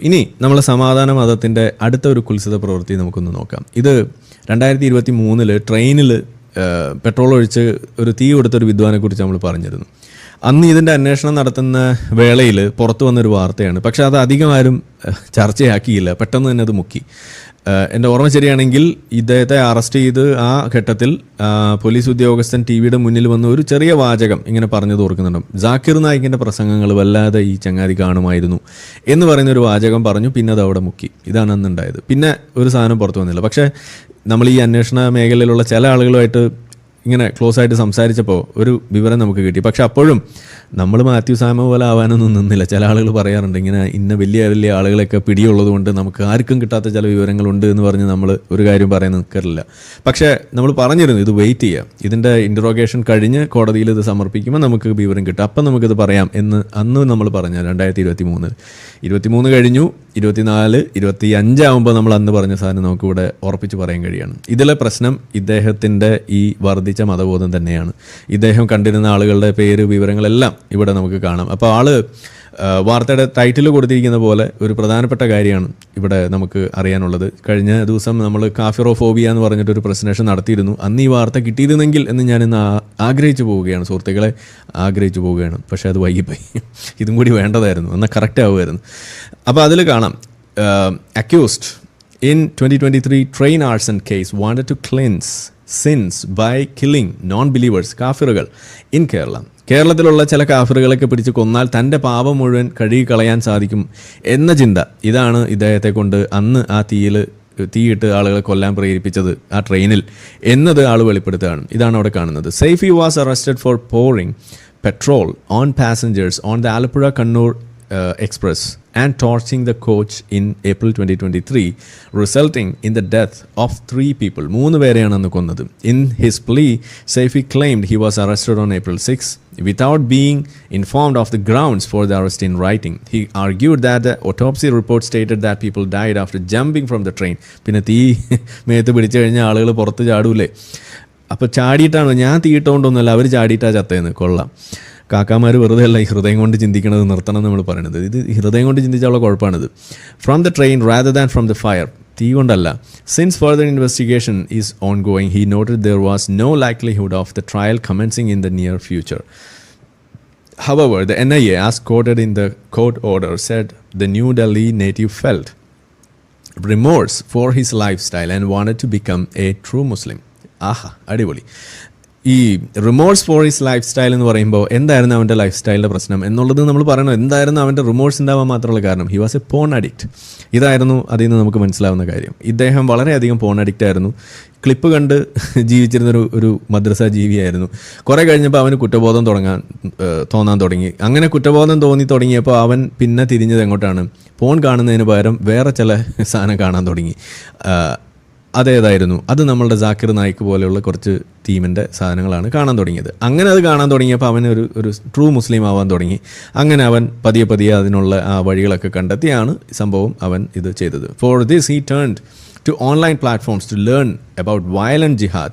ഉള്ളൂ ഇനി നമ്മൾ സമാധാന മതത്തിന്റെ അടുത്ത ഒരു കുൽസിത പ്രവൃത്തി നമുക്കൊന്ന് നോക്കാം. ഇത് രണ്ടായിരത്തി ഇരുപത്തി മൂന്നിൽ ട്രെയിനിൽ പെട്രോൾ ഒഴിച്ച് ഒരു തീ കൊടുത്തൊരു വിദ്വാനെക്കുറിച്ച് നമ്മൾ പറഞ്ഞിരുന്നു. അന്ന് ഇതിന്റെ അന്വേഷണം നടത്തുന്ന വേളയിൽ പുറത്തു വന്നൊരു വാർത്തയാണ്. പക്ഷേ അത് അധികം ആരും ചർച്ചയാക്കിയില്ല. പെട്ടെന്ന് തന്നെ അത് മുക്കി. എന്റെ ഓർമ്മ ശരിയാണെങ്കിൽ ഇദ്ദേഹത്തെ അറസ്റ്റ് ചെയ്ത് ആ ഘട്ടത്തിൽ പോലീസ് ഉദ്യോഗസ്ഥൻ ടി വിയുടെ മുന്നിൽ വന്ന ഒരു ചെറിയ വാചകം ഇങ്ങനെ പറഞ്ഞു തോർക്കുന്നുണ്ട്. ജാക്കിർ നായിക്കിന്റെ പ്രസംഗങ്ങൾ വല്ലാതെ ഈ ചങ്ങാതി കാണുമായിരുന്നു എന്ന് പറയുന്ന ഒരു വാചകം പറഞ്ഞു പിന്നെ അത് അവിടെ മുക്കി. ഇതാണ് അന്നുണ്ടായത്. പിന്നെ ഒരു സാധനം പുറത്തു വന്നില്ല. പക്ഷേ നമ്മൾ ഈ അന്വേഷണ മേഖലയിലുള്ള ചില ആളുകളുമായിട്ട് ഇങ്ങനെ ക്ലോസ് ആയിട്ട് സംസാരിച്ചപ്പോൾ ഒരു വിവരം നമുക്ക് കിട്ടി. പക്ഷെ അപ്പോഴും നമ്മൾ മാത്യു സാമ പോലെ ആവാനൊന്നും നിന്നില്ല. ചില ആളുകൾ പറയാറുണ്ട് ഇങ്ങനെ ഇന്ന വലിയ വലിയ ആളുകളൊക്കെ പിടിയുള്ളത് കൊണ്ട് നമുക്ക് ആർക്കും കിട്ടാത്ത ചില വിവരങ്ങളുണ്ട് എന്ന് പറഞ്ഞ് നമ്മൾ ഒരു കാര്യം പറയാൻ നിൽക്കാറില്ല പക്ഷേ നമ്മൾ പറഞ്ഞിരുന്നു ഇത് വെയിറ്റ് ചെയ്യുക ഇതിന്റെ ഇൻട്രോഗേഷൻ കഴിഞ്ഞ് കോടതിയിൽ ഇത് സമർപ്പിക്കുമ്പോൾ നമുക്ക് വിവരം കിട്ടും. അപ്പം നമുക്കിത് പറയാം എന്ന് അന്ന് നമ്മൾ പറഞ്ഞ രണ്ടായിരത്തി ഇരുപത്തി മൂന്ന് ഇരുപത്തി മൂന്ന് കഴിഞ്ഞു ഇരുപത്തിനാല് ഇരുപത്തി അഞ്ചാവുമ്പോൾ നമ്മൾ അന്ന് പറഞ്ഞ സാധനം നമുക്കിവിടെ ഉറപ്പിച്ച് പറയാൻ കഴിയാണ്. ഇതിലെ പ്രശ്നം ഇദ്ദേഹത്തിന്റെ ഈ വർദ്ധിച്ച മതബോധം തന്നെയാണ്. ഇദ്ദേഹം കണ്ടിരുന്ന ആളുകളുടെ പേര് വിവരങ്ങളെല്ലാം ഇവിടെ നമുക്ക് കാണാം. അപ്പോൾ ആൾ വാർത്തയുടെ ടൈറ്റിൽ കൊടുത്തിരിക്കുന്ന പോലെ ഒരു പ്രധാനപ്പെട്ട കാര്യമാണ് ഇവിടെ നമുക്ക് അറിയാനുള്ളത്. കഴിഞ്ഞ ദിവസം നമ്മൾ കാഫിറോഫോബിയ എന്ന് പറഞ്ഞിട്ട് ഒരു പ്രസന്റേഷൻ നടത്തിയിരുന്നു. അന്ന് ഈ വാർത്ത കിട്ടിയിരുന്നെങ്കിൽ എന്ന് ഞാൻ ഇന്ന് ആഗ്രഹിച്ചു പോവുകയാണ്. സുഹൃത്തുക്കളെ ആഗ്രഹിച്ചു പോവുകയാണ്. പക്ഷേ അത് വൈകിപ്പോയി. ഇതും കൂടി വേണ്ടതായിരുന്നു. എന്നാൽ കറക്റ്റ് ആവുമായിരുന്നു. അപ്പോൾ അതിൽ കാണാം. Accused in twenty twenty three train arson case wanted to cleanse sins by killing non believers കാഫിറുകൾ in Kerala. കേരളത്തിലുള്ള ചില കാഫിറുകളൊക്കെ പിടിച്ച് കൊന്നാൽ തന്റെ പാപം മുഴുവൻ കഴുകി കളയാൻ സാധിക്കും എന്ന ചിന്ത ഇതാണ് ഇദ്ദേഹത്തെ കൊണ്ട് അന്ന് ആ തീയിൽ തീയിട്ട് ആളുകളെ കൊല്ലാൻ പ്രേരിപ്പിച്ചത് ആ ട്രെയിനിൽ എന്നത് ആൾ വെളിപ്പെടുത്തുകയാണ്. ഇതാണ് അവിടെ കാണുന്നത്. Saifi was arrested for pouring petrol on passengers on the Alappuzha Kannur express and torching the coach in April 2023, resulting in the death of three people. മൂന്ന് പേരെയാണ് അന്ന് കൊന്നത് in his plea Saifi claimed he was arrested on April without being informed of the grounds for the arrest in writing. He argued that the autopsy report stated that people died after jumping from the train. പിന്നെ തീ മേത്ത് പിടിച്ചു കഴിഞ്ഞാൽ ആളുകൾ പുറത്ത് ചാടൂലേ അപ്പോൾ ചാടിയിട്ടാണ് ഞാൻ തീയിട്ടുകൊണ്ടൊന്നുമല്ല അവർ ചാടിയിട്ടാണ് ചത്തേന്ന് കൊള്ളാം കാക്കാമാർ വെറുതെ അല്ല ഈ ഹൃദയം കൊണ്ട് ചിന്തിക്കണത് നിർത്തണം എന്ന് നമ്മൾ പറയുന്നത് ഇത് ഹൃദയം കൊണ്ട് ചിന്തിച്ചുള്ള കുഴപ്പമാണിത്. From the train rather than from the fire തീ കൊണ്ടല്ല. Since further investigation is ongoing he noted there was no likelihood of the trial commencing in the near future However, the NIA, as quoted in the court order, said the New Delhi native felt remorse for his lifestyle and wanted to become a true Muslim. ആഹാ അടിപൊളി. ഈ remorse for his lifestyle എന്ന് പറയുമ്പോൾ എന്തായിരുന്നു അവന്റെ life സ്റ്റൈലിന്റെ പ്രശ്നം എന്നുള്ളത് നമ്മൾ പറയണം. എന്തായിരുന്നു അവന്റെ റിമോഴ്സ് ഉണ്ടാവാൻ മാത്രമുള്ള കാരണം? He was a porn addict ഇതായിരുന്നു അതിൽ നിന്ന് നമുക്ക് മനസ്സിലാവുന്ന കാര്യം. ഇദ്ദേഹം വളരെയധികം പോൺ അഡിക്റ്റ് ആയിരുന്നു. ക്ലിപ്പ് കണ്ട് ജീവിച്ചിരുന്നൊരു ഒരു മദ്രസ ജീവിയായിരുന്നു. കുറേ കഴിഞ്ഞപ്പോൾ അവന് കുറ്റബോധം തുടങ്ങാൻ തോന്നാൻ തുടങ്ങി. അങ്ങനെ കുറ്റബോധം തോന്നി തുടങ്ങിയപ്പോൾ അവൻ പിന്നെ തിരിഞ്ഞത് എങ്ങോട്ടാണ്? ഫോൺ കാണുന്നതിന് പകരം വേറെ ചില സാധനം കാണാൻ തുടങ്ങി. അതേതായിരുന്നു? അത് നമ്മളുടെ ജാക്കിർ നായിക്ക് പോലെയുള്ള കുറച്ച് തീമിന്റെ സാധനങ്ങളാണ് കാണാൻ തുടങ്ങിയത്. അങ്ങനെ അത് കാണാൻ തുടങ്ങിയപ്പോൾ അവൻ ഒരു ഒരു ട്രൂ മുസ്ലിം ആവാൻ തുടങ്ങി. അങ്ങനെ അവൻ പതിയെ പതിയെ അതിനുള്ള ആ വഴികളൊക്കെ കണ്ടെത്തിയാണ് സംഭവം അവൻ ഇത് ചെയ്തത്. For this he turned to online platforms to learn about violent jihad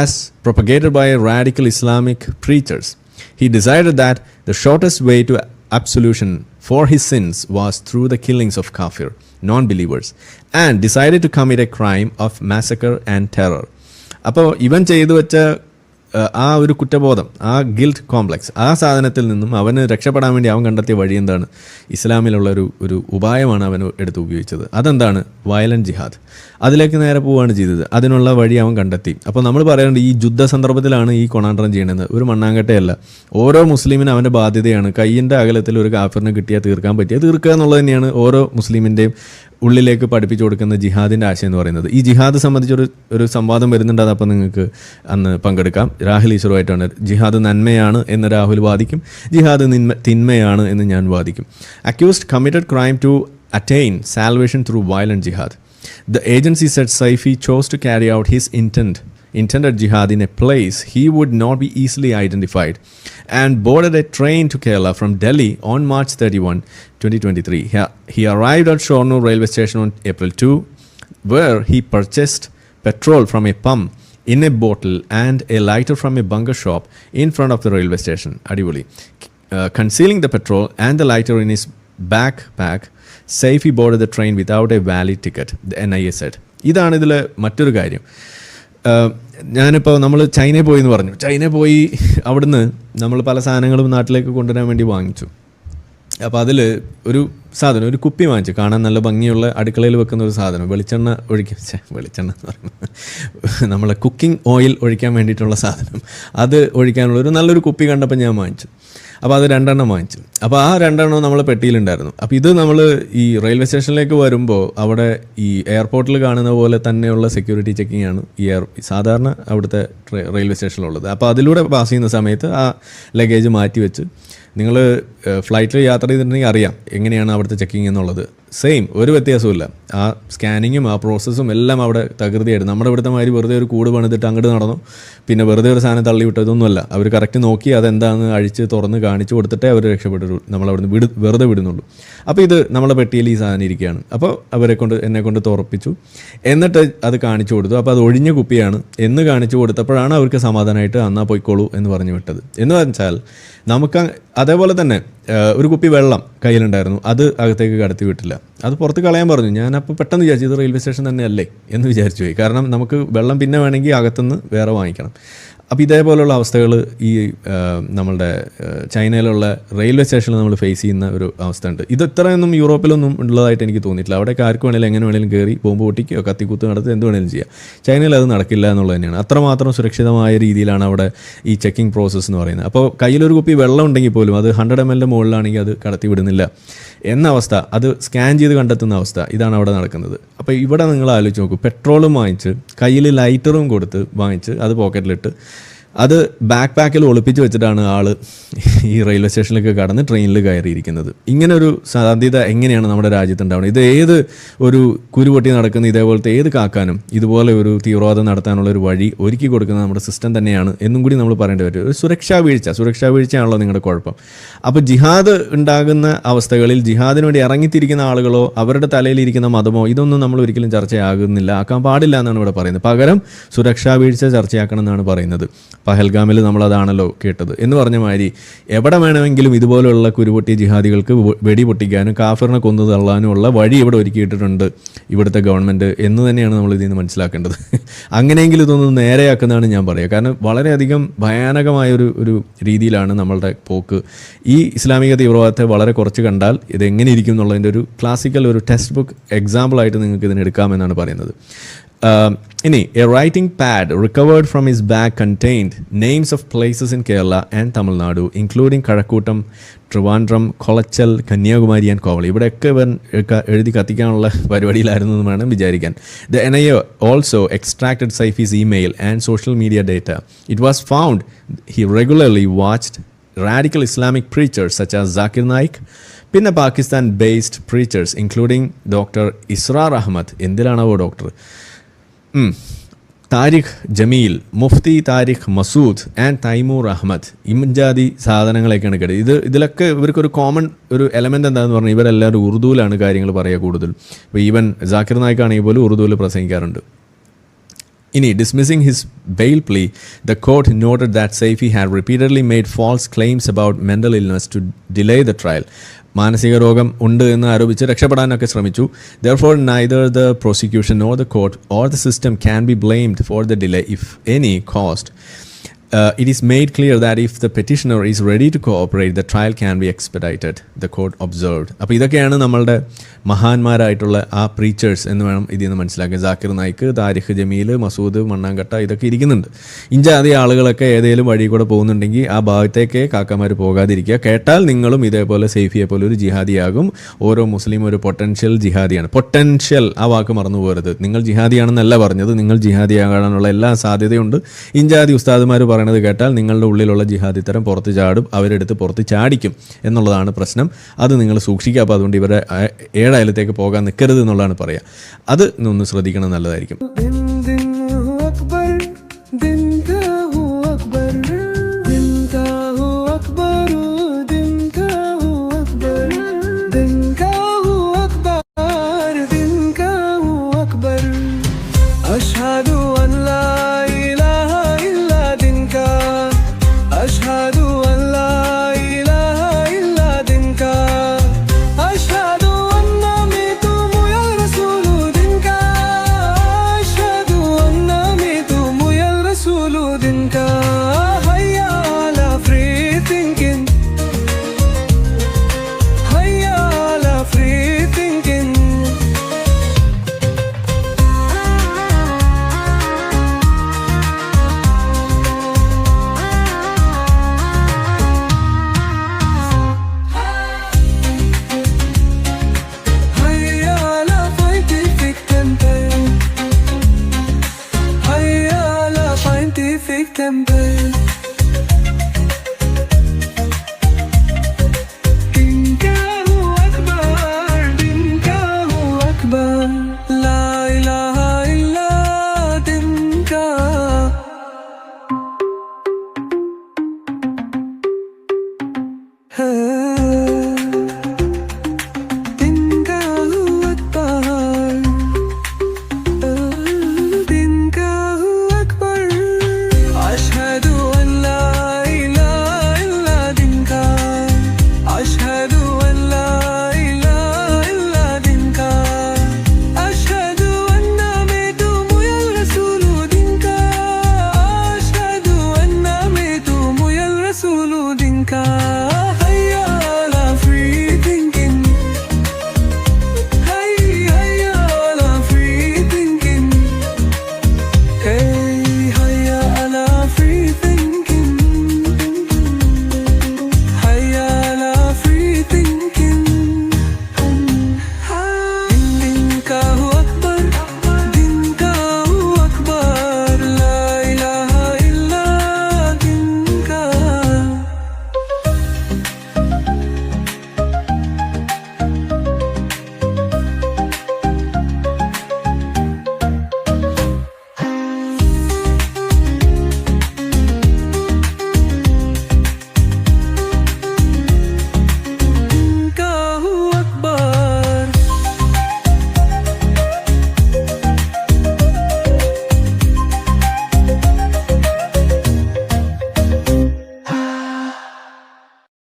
as propagated by radical Islamic preachers. He decided that the shortest way to absolution for his sins was through the killings of kafir, non believers, and decided to commit a crime of massacre and terror. അപ്പോൾ ഇവൻ ചെയ്തു വെച്ച ആ, ഒരു കുറ്റബോധം ആ guilt complex ആ സാധനത്തിൽ നിന്നും അവന് രക്ഷപ്പെടാൻ വേണ്ടി അവൻ കണ്ടെത്തിയ വഴി എന്താണ്? ഇസ്ലാമിലുള്ള ഒരു ഒരു ഉപായമാണ് അവൻ എടുത്ത് ഉപയോഗിച്ചത്. അതെന്താണ്? വയലന്റ് ജിഹാദ് അതിലേക്ക് നേരെ പോവുകയാണ് ചെയ്തത്. അതിനുള്ള വഴി അവൻ കണ്ടെത്തി. അപ്പോൾ നമ്മൾ പറയുന്നുണ്ട് ഈ യുദ്ധ സന്ദർഭത്തിലാണ് ഈ കൊണാണ്ടം ചെയ്യണത്. ഒരു മണ്ണാങ്കട്ടയല്ല. ഓരോ മുസ്ലിമിനും അവന്റെ ബാധ്യതയാണ് കയ്യിന്റെ അകലത്തിൽ ഒരു കാഫിറിന് കിട്ടിയാൽ തീർക്കാൻ പറ്റിയ തീർക്കുക എന്നുള്ളത് തന്നെയാണ് ഓരോ മുസ്ലിമിന്റെയും ഉള്ളിലേക്ക് പഠിപ്പിച്ചു കൊടുക്കുന്ന ജിഹാദിന്റെ ആശയം എന്ന് പറയുന്നത്. ഈ ജിഹാദ് സംബന്ധിച്ചൊരു ഒരു സംവാദം വരുന്നുണ്ട്. അതപ്പോൾ നിങ്ങൾക്ക് അന്ന് പങ്കെടുക്കാം. രാഹുൽ ഈശ്വറുമായിട്ടാണ്. ജിഹാദ് നന്മയാണ് എന്ന് രാഹുൽ വാദിക്കും. ജിഹാദ് നിന്മ തിന്മയാണ് എന്ന് ഞാൻ വാദിക്കും. Accused committed crime to attain salvation through violent jihad the agency said Saifi chose to carry out his intent intended jihad in a place he would not be easily identified and boarded a train to Kerala from Delhi on March 31, 2023. He, he arrived at Shornur railway station on April 2, where he purchased petrol from a pump in a bottle and a lighter from a bunker shop in front of the railway station. Adivoli. Uh, concealing the petrol and the lighter in his backpack, Saifi boarded the train without a valid ticket, the NIA said. ഇതാണ് ഇതിലെ മറ്റൊരു കാര്യം ഞാനിപ്പോൾ നമ്മൾ ചൈനയിൽ പോയി എന്ന് പറഞ്ഞു. ചൈനയിൽ പോയി അവിടുന്ന് നമ്മൾ പല സാധനങ്ങളും നാട്ടിലേക്ക് കൊണ്ടുവരാൻ വേണ്ടി വാങ്ങിച്ചു. അപ്പോൾ അതിൽ ഒരു സാധനം ഒരു കുപ്പി വാങ്ങിച്ചു. കാണാൻ നല്ല ഭംഗിയുള്ള അടുക്കളയിൽ വെക്കുന്ന ഒരു സാധനം. വെളിച്ചെണ്ണ ഒഴിക്കാൻ വെളിച്ചെണ്ണ എന്ന് പറയുന്നത്. നമ്മളെ കുക്കിംഗ് ഓയിൽ ഒഴിക്കാൻ വേണ്ടിയിട്ടുള്ള സാധനം. അത് ഒഴിക്കാനുള്ള ഒരു നല്ലൊരു കുപ്പി കണ്ടപ്പോൾ ഞാൻ വാങ്ങിച്ചു. അപ്പോൾ അത് രണ്ടെണ്ണം വാങ്ങിച്ചു. അപ്പോൾ ആ രണ്ടെണ്ണം നമ്മൾ പെട്ടിയിലുണ്ടായിരുന്നു. അപ്പോൾ ഇത് നമ്മൾ ഈ റെയിൽവേ സ്റ്റേഷനിലേക്ക് വരുമ്പോൾ അവിടെ ഈ എയർപോർട്ടിൽ കാണുന്ന പോലെ തന്നെയുള്ള സെക്യൂരിറ്റി ചെക്കിംഗ് ആണ് ഈ എയർ സാധാരണ അവിടുത്തെ റെയിൽവേ സ്റ്റേഷനിലുള്ളത്. അപ്പോൾ അതിലൂടെ പാസ് ചെയ്യുന്ന സമയത്ത് ആ ലഗേജ് മാറ്റി വെച്ച് നിങ്ങൾ ഫ്ലൈറ്റിൽ യാത്ര ചെയ്തിട്ടുണ്ടെങ്കിൽ അറിയാം എങ്ങനെയാണ് അവിടുത്തെ ചെക്കിങ് എന്നുള്ളത്. സെയിം ഒരു വ്യത്യാസമില്ല ആ സ്കാനിങ്ങും ആ പ്രോസസ്സും എല്ലാം അവിടെ തകൃതിയായിരുന്നു നമ്മുടെ ഇവിടുത്തെ മാതിരി വെറുതെ ഒരു കൂട് പണിതിട്ട് അങ്ങോട്ട് നടന്നു. പിന്നെ വെറുതെ ഒരു സാധനം തള്ളി വിട്ടതൊന്നുമല്ല. അവർ കറക്റ്റ് നോക്കി അതെന്താണെന്ന് അഴിച്ച് തുറന്ന് കാണിച്ചു കൊടുത്തിട്ടേ അവർ രക്ഷപ്പെട്ടു നമ്മളവിടുന്ന് വിട് വെറുതെ വിടുന്നുള്ളൂ. അപ്പോൾ ഇത് നമ്മളെ പെട്ടിയിൽ ഈ സാധനം ഇരിക്കുകയാണ്. അപ്പോൾ അവരെ കൊണ്ട് എന്നെ കൊണ്ട് തുറപ്പിച്ചു. എന്നിട്ട് അത് കാണിച്ചു കൊടുത്തു. അപ്പോൾ അത് ഒഴിഞ്ഞ കുപ്പിയാണ്. എന്ന് കാണിച്ചു കൊടുത്തപ്പോഴാണ് അവർക്ക് സമാധാനമായിട്ട് അന്നാ പോയിക്കോളൂ എന്ന് പറഞ്ഞു വിട്ടത്. എന്ന് വെച്ചാൽ നമുക്ക് അതേപോലെ തന്നെ ഒരു കുപ്പി വെള്ളം കയ്യിലുണ്ടായിരുന്നു. അത് അകത്തേക്ക് കടത്തി വിട്ടില്ല. അത് പുറത്ത് കളയാൻ പറഞ്ഞു. ഞാൻ അപ്പോൾ പെട്ടെന്ന് വിചാരിച്ചു ഇത് റെയിൽവേ സ്റ്റേഷൻ തന്നെയല്ലേ എന്ന് വിചാരിച്ചു പോയി. കാരണം നമുക്ക് വെള്ളം പിന്നെ വേണമെങ്കിൽ അകത്തുനിന്ന് വേറെ വാങ്ങിക്കണം. അപ്പോൾ ഇതേപോലുള്ള അവസ്ഥകൾ ഈ നമ്മളുടെ ചൈനയിലുള്ള റെയിൽവേ സ്റ്റേഷനിൽ നമ്മൾ ഫേസ് ചെയ്യുന്ന ഒരു അവസ്ഥ ഉണ്ട് ഇത് ഇത്രയൊന്നും യൂറോപ്പിലൊന്നും ഉള്ളതായിട്ട് എനിക്ക് തോന്നിയിട്ടില്ല. അവിടെയൊക്കെ ആർക്ക് വേണേലും എങ്ങനെ വേണേലും കയറി ബോംബ് പൊട്ടിക്കുകയോ കത്തിക്കുത്ത് നടത്തി എന്ത് വേണേലും ചെയ്യാം. ചൈനയിൽ അത് നടക്കില്ല എന്നുള്ളത് തന്നെയാണ്. അത്രമാത്രം സുരക്ഷിതമായ രീതിയിലാണ് അവിടെ ഈ ചെക്കിംഗ് പ്രോസസ്സ് എന്ന് പറയുന്നത്. അപ്പോൾ കയ്യിലൊരു കുപ്പി വെള്ളം ഉണ്ടെങ്കിൽ പോലും അത് ഹൺഡ്രഡ് എം എല്ലിന്റെ മുകളിലാണെങ്കിൽ അത് കടത്തി വിടുന്നില്ല എന്ന അവസ്ഥ. അത് സ്കാൻ ചെയ്ത് കണ്ടെത്തുന്ന അവസ്ഥ. ഇതാണ് അവിടെ നടക്കുന്നത്. അപ്പോൾ ഇവിടെ നിങ്ങൾ ആലോചിച്ച് നോക്കൂ. പെട്രോളും വാങ്ങിച്ച് കയ്യിൽ ലൈറ്ററും കൊടുത്ത് വാങ്ങിച്ച് അത് പോക്കറ്റിലിട്ട് അത് ബാക്ക് പാക്കിൽ ഒളിപ്പിച്ച് വെച്ചിട്ടാണ് ആൾ ഈ റെയിൽവേ സ്റ്റേഷനിലേക്ക് കടന്ന് ട്രെയിനിൽ കയറിയിരിക്കുന്നത്. ഇങ്ങനെ ഒരു സാധ്യത എങ്ങനെയാണ് നമ്മുടെ രാജ്യത്ത് ഉണ്ടാവുന്നത് ഇത് ഏത് ഒരു കുരുപൊട്ടി നടക്കുന്ന ഇതേപോലത്തെ ഏത് കാക്കാനും ഇതുപോലെ ഒരു തീവ്രവാദം നടത്താനുള്ള ഒരു വഴി ഒരുക്കി കൊടുക്കുന്ന നമ്മുടെ സിസ്റ്റം തന്നെയാണ് എന്നും കൂടി നമ്മൾ പറയേണ്ടി വരും. ഒരു സുരക്ഷാ വീഴ്ച. സുരക്ഷാ വീഴ്ചയാണല്ലോ നിങ്ങളുടെ കുഴപ്പം. അപ്പോൾ ജിഹാദ് ഉണ്ടാകുന്ന അവസ്ഥകളിൽ ജിഹാദിന് വേണ്ടി ഇറങ്ങിത്തിരിക്കുന്ന ആളുകളോ അവരുടെ തലയിലിരിക്കുന്ന മതമോ ഇതൊന്നും നമ്മൾ ഒരിക്കലും ചർച്ചയാകുന്നില്ല. ആക്കാൻ പാടില്ല എന്നാണ് ഇവിടെ പറയുന്നത്. പകരം സുരക്ഷാ വീഴ്ച ചർച്ചയാക്കണം എന്നാണ് പറയുന്നത്. പഹൽഗാമിൽ നമ്മളതാണല്ലോ കേട്ടത്. എന്ന് പറഞ്ഞ മാതിരി എവിടെ വേണമെങ്കിലും ഇതുപോലെയുള്ള കുരുപൊട്ടിയ ജിഹാദികൾക്ക് വെടി പൊട്ടിക്കാനും കാഫറിനെ കൊന്നു തള്ളാനും ഉള്ള വഴി ഇവിടെ ഒരുക്കിയിട്ടിട്ടുണ്ട് ഇവിടുത്തെ ഗവൺമെന്റ് എന്ന് തന്നെയാണ് നമ്മൾ ഇതിൽ നിന്ന് മനസ്സിലാക്കേണ്ടത്. അങ്ങനെയെങ്കിലും ഇതൊന്ന് നേരെയാക്കുന്നതാണ് ഞാൻ പറയുക കാരണം വളരെയധികം ഭയാനകമായൊരു ഒരു രീതിയിലാണ് നമ്മളുടെ പോക്ക്. ഈ ഇസ്ലാമിക തീവ്രവാദത്തെ വളരെ കുറച്ച് കണ്ടാൽ ഇത് എങ്ങനെ ഇരിക്കും എന്നുള്ളതിന്റെ ഒരു ക്ലാസിക്കൽ ഒരു ടെക്സ്റ്റ് ബുക്ക് എക്സാമ്പിളായിട്ട് നിങ്ങൾക്ക് ഇതിനെടുക്കാമെന്നാണ് പറയുന്നത്. ഇനി a writing pad recovered from his bag contained names of places in Kerala and Tamil Nadu including Kazhakkoottam Trivandrum Colachel Kanyakumari and Kovalam ഇവിടെയൊക്കെ ഇവൻ എഴുതി കത്തിക്കാനുള്ള പരിപാടിയിലായിരുന്നു എന്ന് വേണം വിചാരിക്കാൻ. The N I also extracted Saifi's email and social media data it was found he regularly watched radical Islamic preachers such as Zakir Naik പിന്നെ Pakistan based preachers including doctor Israr Ahmed എന്തിലാണാവോ doctor Tariq Jameel Mufti Tariq Masood and Taimur Ahmed ഇംജാതി സാധനങ്ങളൊക്കെയാണ് കേട്ടത്. ഇത് ഇതിലൊക്കെ ഇവർക്കൊരു common ഒരു element എന്താണെന്ന് പറഞ്ഞാൽ ഇവരെല്ലാവരും ഉറുദുവിലാണ് കാര്യങ്ങൾ പറയുക കൂടുതൽ ഇപ്പോൾ ഈവൻ ജാക്കിർ നായിക് ആണെങ്കിൽ പോലും ഉറുദുവിൽ പ്രസംഗിക്കാറുണ്ട്. ഇനി dismissing his bail plea the court noted that Saifi had repeatedly made false claims about mental illness to delay the trial മാനസിക രോഗം ഉണ്ട് എന്ന് ആരോപിച്ച് രക്ഷപ്പെടാനൊക്കെ ശ്രമിച്ചു. Therefore neither the prosecution or the court or the system can be blamed for the delay if any cost Uh, it is made clear that if the petitioner is ready to cooperate, the trial can be expedited, the court observed. അപ്പോൾ ഇതൊക്കെയാണ് നമ്മളുടെ മഹാന്മാരായിട്ടുള്ള ആ preachers എന്ന് വേണം ഇതിൽ നിന്ന് മനസ്സിലാക്കുക ജാക്കിർ നായിക്ക് താരിഖ് ജമീൽ മസൂദ് മണ്ണാങ്കട്ട ഇതൊക്കെ ഇരിക്കുന്നുണ്ട്. ഇഞ്ചാതി ആളുകളൊക്കെ ഏതെങ്കിലും വഴി കൂടെ പോകുന്നുണ്ടെങ്കിൽ ആ ഭാഗത്തേക്ക് കാക്കമാർ പോകാതിരിക്കുക. കേട്ടാൽ നിങ്ങളും ഇതേപോലെ സേഫിയെ പോലെ ഒരു ജിഹാദിയാകും. ഓരോ മുസ്ലിം ഒരു പൊട്ടൻഷ്യൽ ജിഹാദിയാണ്. പൊട്ടൻഷ്യൽ ആ വാക്ക് മറന്നു പോകരുത്. നിങ്ങൾ ജിഹാദിയാണെന്നല്ല പറഞ്ഞത്. നിങ്ങൾ ജിഹാദിയാകാനുള്ള എല്ലാ സാധ്യതയുണ്ട്. ഇഞ്ചാതി ഉസ്താദുമാർ പറയണത് കേട്ടാൽ നിങ്ങളുടെ ഉള്ളിലുള്ള ജിഹാദിത്തരം പുറത്ത് ചാടും അവരെടുത്ത് പുറത്ത് ചാടിക്കും എന്നുള്ളതാണ് പ്രശ്നം. അത് നിങ്ങൾ സൂക്ഷിക്കുക. അപ്പോൾ അതുകൊണ്ട് ഇവരെ ഏഴയലത്തേക്ക് പോകാൻ നിൽക്കരുത് എന്നുള്ളതാണ് പറയുക അത് ഒന്ന് ശ്രദ്ധിക്കണം നല്ലതായിരിക്കും.